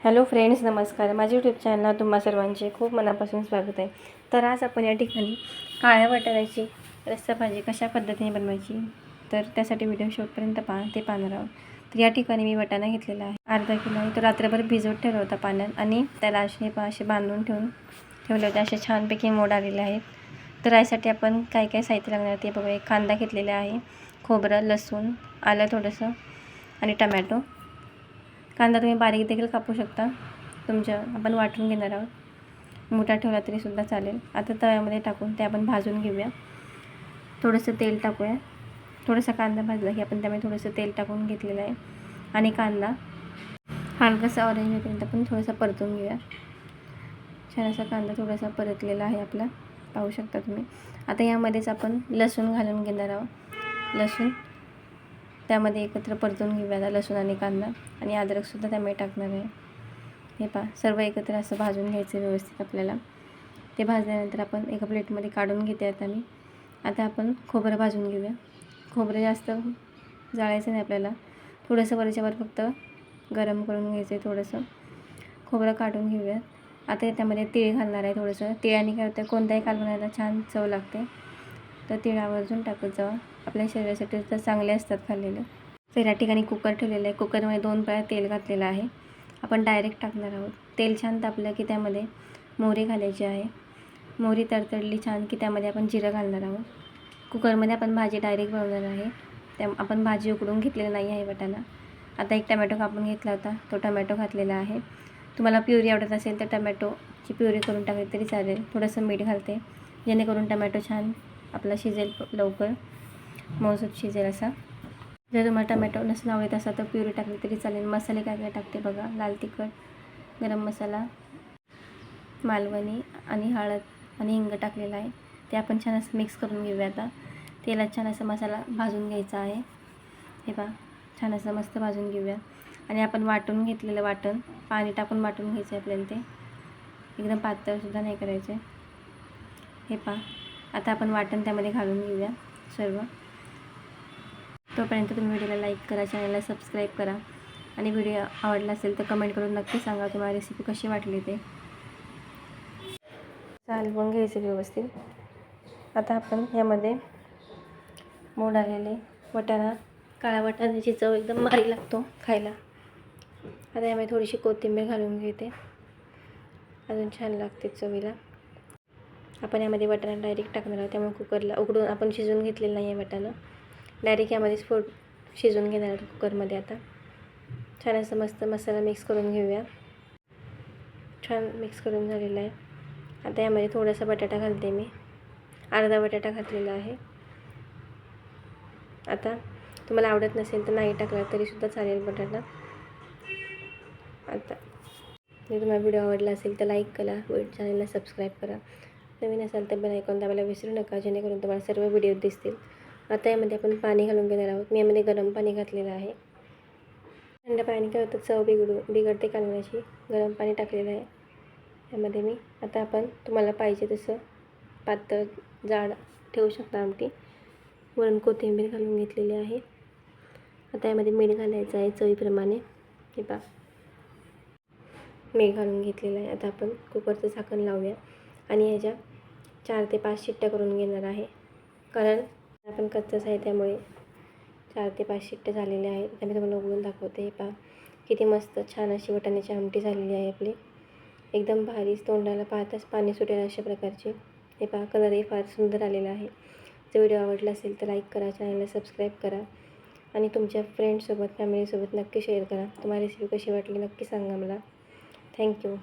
Hello friends नमस्कार. माझ्या YouTube चॅनलला तुम्हा सर्वांचे खूप मनापासून स्वागत आहे. तर आज आपण या ठिकाणी काळ्या वाटाण्याची रस्सा भाजी कशा पद्धतीने बनवायची तर त्यासाठी व्हिडिओ शेवटपर्यंत पहा ते पाहणार आहोत. तर या ठिकाणी मी वाटाणा घेतलेला आहे. अर्धा किलो आहे तो रात्रभर भिजवत ठेवला होता पाण्यात आणि त्याला असे पहा असे बांधून ठेवून ठेवले होते. असे छानपैकी मोड आलेले आहेत. तर यासाठी आपण काय काय साहित्य लागणार ते बघा एक कांदा घेतलेला आहे खोबरं लसूण आलं थोडंसं आणि टमॅटो. कांदा तुम्ही बारीक देखील कापू शकता. तुमच्या आपण वाटून घेणार आहोत. मोठा ठेवला तरी सुद्धा चालेल. आता तव्यामध्ये टाकून ते आपण भाजून घेऊया. थोडंसं तेल टाकूया. थोडासा कांदा भाजला की आपण त्यामध्ये थोडंसं तेल टाकून घेतलेलं आहे. आणि कांदा हलकासा ऑरेंज होईपर्यंत आपण थोडासा परतून घेऊया. छान असा कांदा थोडासा परतलेला आहे आपला. पाहू शकता तुम्ही. आता यामध्येच आपण लसूण घालून घेणार आहोत. लसूण त्यामध्ये एकत्र परतून घेऊया आता लसूण आणि कांदा आणि अद्रकसुद्धा त्यामध्ये टाकणार आहे. हे पहा सर्व एकत्र असं भाजून घ्यायचं व्यवस्थित आपल्याला. ते भाजल्यानंतर आपण एका प्लेटमध्ये काढून घेते आता मी आता आपण खोबरं भाजून घेऊया. खोबरं जास्त जाळायचं नाही आपल्याला. थोडंसं वरच्यावर फक्त गरम करून घ्यायचं आहे थोडंसं. खोबरं काढून घेऊया आता त्यामध्ये तीळ घालणार आहे थोडंसं. तिळाने काय होतं कोणत्याही कालवणाला छान चव लागते. तर तीळ आवर्जून टाकत जावा. आपल्या शरीरासाठी तर चांगले असतात खाल्लेले. तर या ठिकाणी कुकर ठेवलेलं आहे. कुकरमध्ये दोन पळ्या तेल घातलेलं आहे. आपण डायरेक्ट टाकणार आहोत. तेल छान तापलं की त्यामध्ये मोहरी घालायची आहे. मोहरी तडतडली छान की त्यामध्ये आपण जिरं घालणार आहोत. कुकरमध्ये आपण भाजी डायरेक्ट बनवणार आहे. त्या आपण भाजी उकडून घेतलेली नाही आहे वाटाणा. आता एक टमॅटो कापून घेतला होता. तो टमॅटो घातलेला आहे. तुम्हाला प्युरी आवडत असेल तर टमॅटोची प्युरी करून टाकली तरी चालेल. थोडंसं मीठ घालते. जेणेकरून टमॅटो छान आपला शिजेल लवकर. मौसूद शिजेल असा. जर तुम्हाला टमॅटो नसून आवडत असा तर प्युरी टाकली तरी चालेल. मसाले काय काय टाकते बघा. लाल तिखट गरम मसाला मालवणी आणि हळद आणि हिंग टाकलेला आहे. ते आपण छान असं मिक्स करून घेऊया आता. तेलात छान असा मसाला भाजून घ्यायचा आहे. हे पहा. छान असं मस्त भाजून घेऊया. आणि आपण वाटून घेतलेलं वाटण पाणी टाकून वाटून घ्यायचं आहे आपल्याला ते. एकदम पातळसुद्धा नाही करायचे हे पहा. आता आपण वाटण त्यामध्ये घालून घेऊया सर्व. तोपर्यंत तुम्ही व्हिडिओला लाईक करा चॅनलला सबस्क्राईब करा. आणि व्हिडिओ आवडला असेल तर कमेंट करून नक्की सांगा तुम्हाला रेसिपी कशी वाटली ते. चालवून घ्यायचं व्यवस्थित. आता आपण यामध्ये मोड आलेले वटाणा काळा वाटाण्याची चव एकदम भारी लागतो खायला. आता यामध्ये थोडीशी कोथिंबीर घालून घेते. अजून छान लागते चवीला. आपण यामध्ये वाटाणा डायरेक्ट टाकणार आहोत. त्यामुळे कुकरला उकडून आपण शिजवून घेतलेलं नाही आहे वाटाणा. डायरेक्ट यामध्येच फोड शिजवून घेणार आहोत कुकरमध्ये आता. छान असं मस्त मसाला मिक्स करून घेऊया. छान मिक्स करून झालेला आहे. आता यामध्ये थोडासा बटाटा घालते मी. अर्धा बटाटा घातलेला आहे. आता तुम्हाला आवडत नसेल तर नाही टाकला तरीसुद्धा चालेल बटाटा. आता. जर तुम्हाला व्हिडिओ आवडला असेल तर लाईक करा चॅनलला सबस्क्राईब करा. नवीन असाल तर बेल ऐकून दाबायला विसरू नका जेणेकरून तुम्हाला सर्व व्हिडिओ दिसतील. आता यामध्ये आपण पाणी घालून घेणार आहोत. मी यामध्ये गरम पाणी घातलेलं आहे. थंड पाणी काय होतं? चव बिघडू बिघडते कालवण्याची. गरम पाणी टाकलेलं आहे. यामध्ये मी आता आपण तुम्हाला पाहिजे तसं पातळ जाड ठेवू शकता आमटी. वरून कोथिंबीर घालून घेतलेली आहे. आता यामध्ये मीठ घालायचं आहे चवीप्रमाणे. हे पा मीठ घालून घेतलेलं आहे. आता आपण कुकरचं झाकण लावूया. आणि ह्याच्या चार ते पाच शिट्ट्या करून घेणार आहे. कारण आपण कच्चंच आहे त्यामुळे चार ते पाच शिट्ट्या झालेल्या आहेत. त्यामुळे तुम्हाला उघडून दाखवते. हे पहा. किती मस्त छान अशी वटाण्याची आमटी झालेली आहे आपली. एकदम भारीच तोंडाला पाहताच पाणी सुटेल अशा प्रकारचे. हे पहा कलरही फार सुंदर आलेला आहे. जर व्हिडिओ आवडला असेल तर लाईक करा चॅनलला सबस्क्राईब करा. आणि तुमच्या फ्रेंडसोबत फॅमिलीसोबत नक्की शेअर करा. तुम्हाला रेसिपी कशी वाटली नक्की सांगा मला. थँक्यू